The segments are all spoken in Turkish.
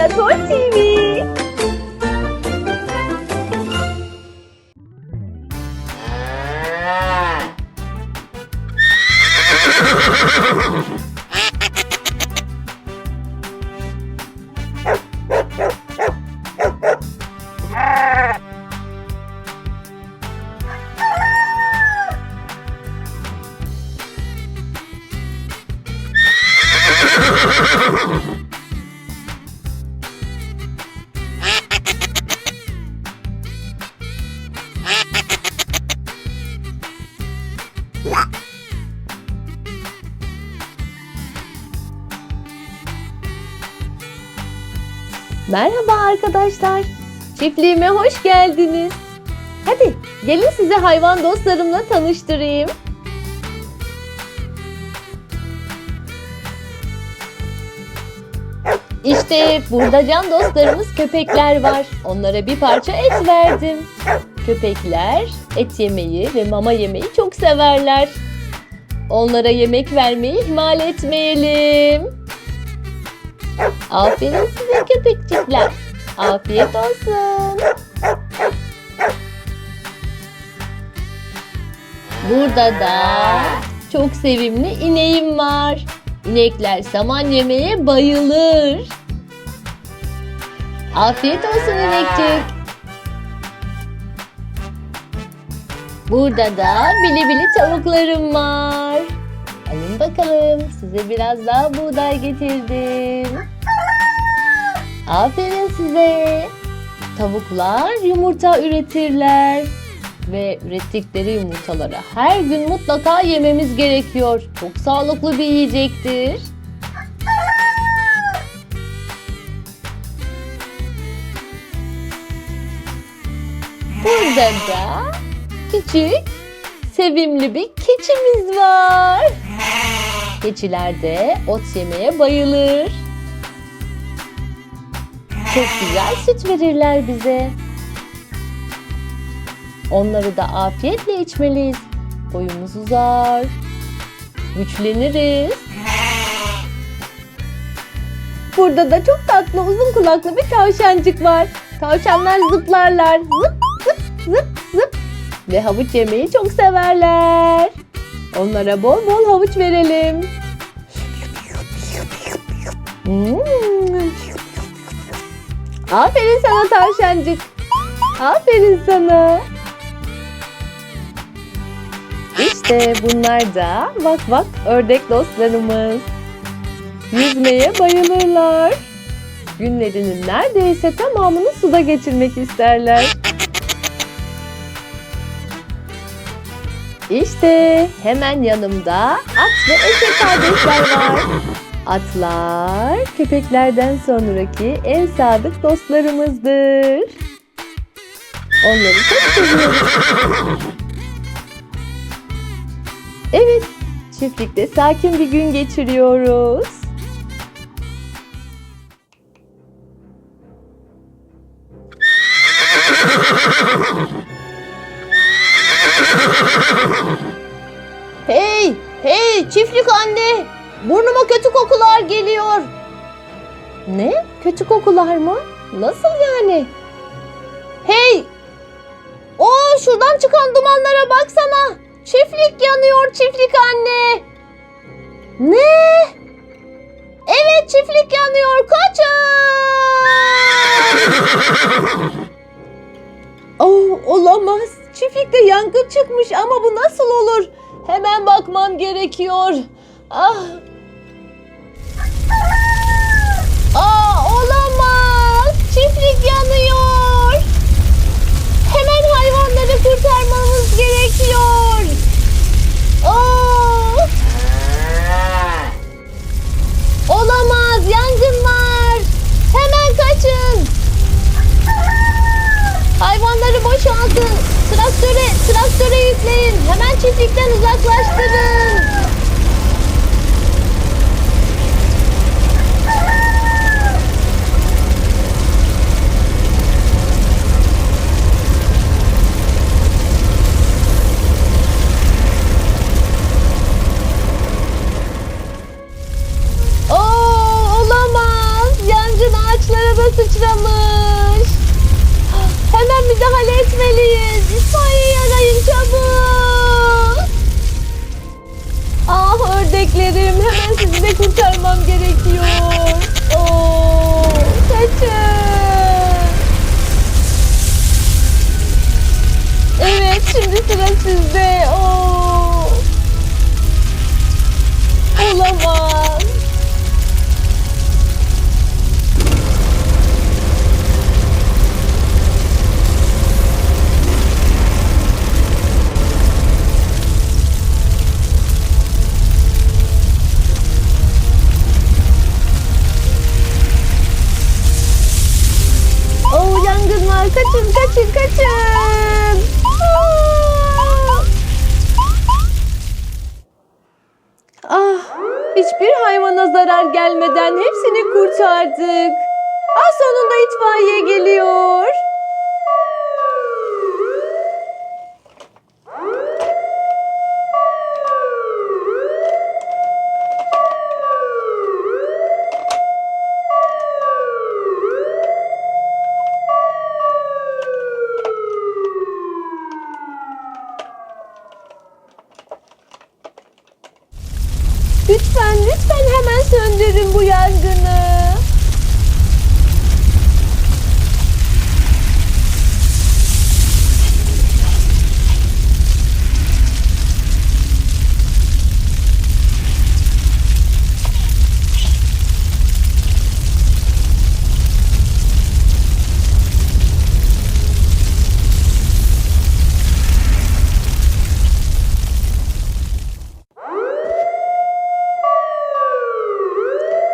la próxima. Merhaba arkadaşlar. Çiftliğime hoş geldiniz. Hadi gelin size hayvan dostlarımla tanıştırayım. İşte burada can dostlarımız köpekler var. Onlara bir parça et verdim. Köpekler et yemeyi ve mama yemeyi çok severler. Onlara yemek vermeyi ihmal etmeyelim. Aferin size köpekçikler. Afiyet olsun. Burada da çok sevimli ineğim var. İnekler saman yemeye bayılır. Afiyet olsun inekçik. Burada da bili bili tavuklarım var. Alın bakalım size biraz daha buğday getirdim. Aferin size. Tavuklar yumurta üretirler. Ve ürettikleri yumurtaları her gün mutlaka yememiz gerekiyor. Çok sağlıklı bir yiyecektir. Burada da küçük, sevimli bir keçimiz var. Keçiler de ot yemeye bayılır. Çok güzel süt verirler bize. Onları da afiyetle içmeliyiz. Boyumuz uzar. Güçleniriz. Burada da çok tatlı uzun kulaklı bir tavşancık var. Tavşanlar zıplarlar. Zıp zıp zıp zıp. Ve havuç yemeyi çok severler. Onlara bol bol havuç verelim. Hmm. Aferin sana tavşancık. Aferin sana. İşte bunlar da bak bak ördek dostlarımız. Yüzmeye bayılırlar. Günlerinin neredeyse tamamını suda geçirmek isterler. İşte hemen yanımda at ve eşek kardeşler var. Atlar köpeklerden sonraki en sadık dostlarımızdır. Onları çok seviyoruz. Evet, çiftlikte sakin bir gün geçiriyoruz. Hey, hey çiftlik anne. Burnuma kötü kokular geliyor. Ne? Kötü kokular mı? Nasıl yani? Hey! O şuradan çıkan dumanlara baksana. Çiftlik yanıyor çiftlik anne. Ne? Evet çiftlik yanıyor. Kaçın! oh, olamaz. Çiftlikte yangın çıkmış ama bu nasıl olur? Hemen bakmam gerekiyor. Ah. Uzaklaştırın. Olamaz. Yangın ağaçlara sıçramış. Hemen müdahale etmeliyiz. İtfaiyeyi arayın çabuk. Ördeklerim hemen sizi de kurtarmam gerekiyor. Oo, kaçın. Evet şimdi sıra sizde. Oo. Hiçbir hayvana zarar gelmeden hepsini kurtardık. Ah sonunda itfaiye geliyor. Söndürün bu yangını.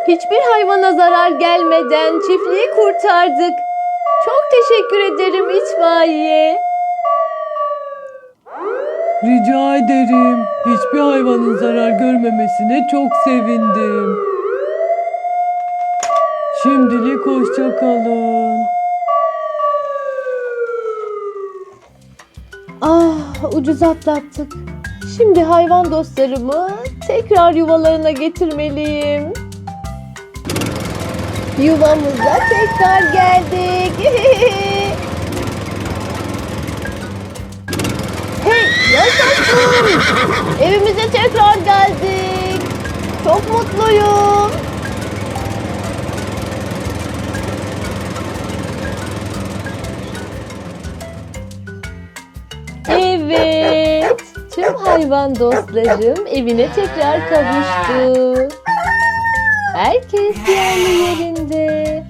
Hiçbir hayvana zarar gelmeden çiftliği kurtardık. Çok teşekkür ederim itfaiye. Rica ederim. Hiçbir hayvanın zarar görmemesine çok sevindim. Şimdilik hoşça kalın. Ah ucuz atlattık. Şimdi hayvan dostlarımı tekrar yuvalarına getirmeliyim. Yuvamıza tekrar geldik. hey yaşasın. Evimize tekrar geldik. Çok mutluyum. Evet. Tüm hayvan dostlarım evine tekrar kavuştu. Herkes yerli yerinde.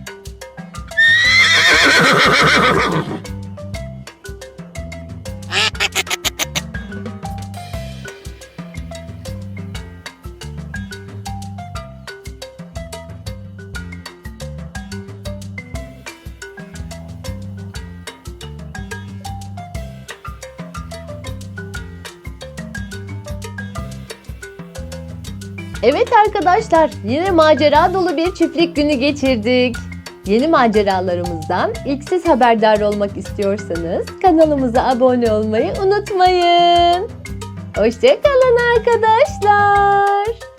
Evet arkadaşlar, yine macera dolu bir çiftlik günü geçirdik. Yeni maceralarımızdan ilk siz haberdar olmak istiyorsanız kanalımıza abone olmayı unutmayın. Hoşçakalın arkadaşlar.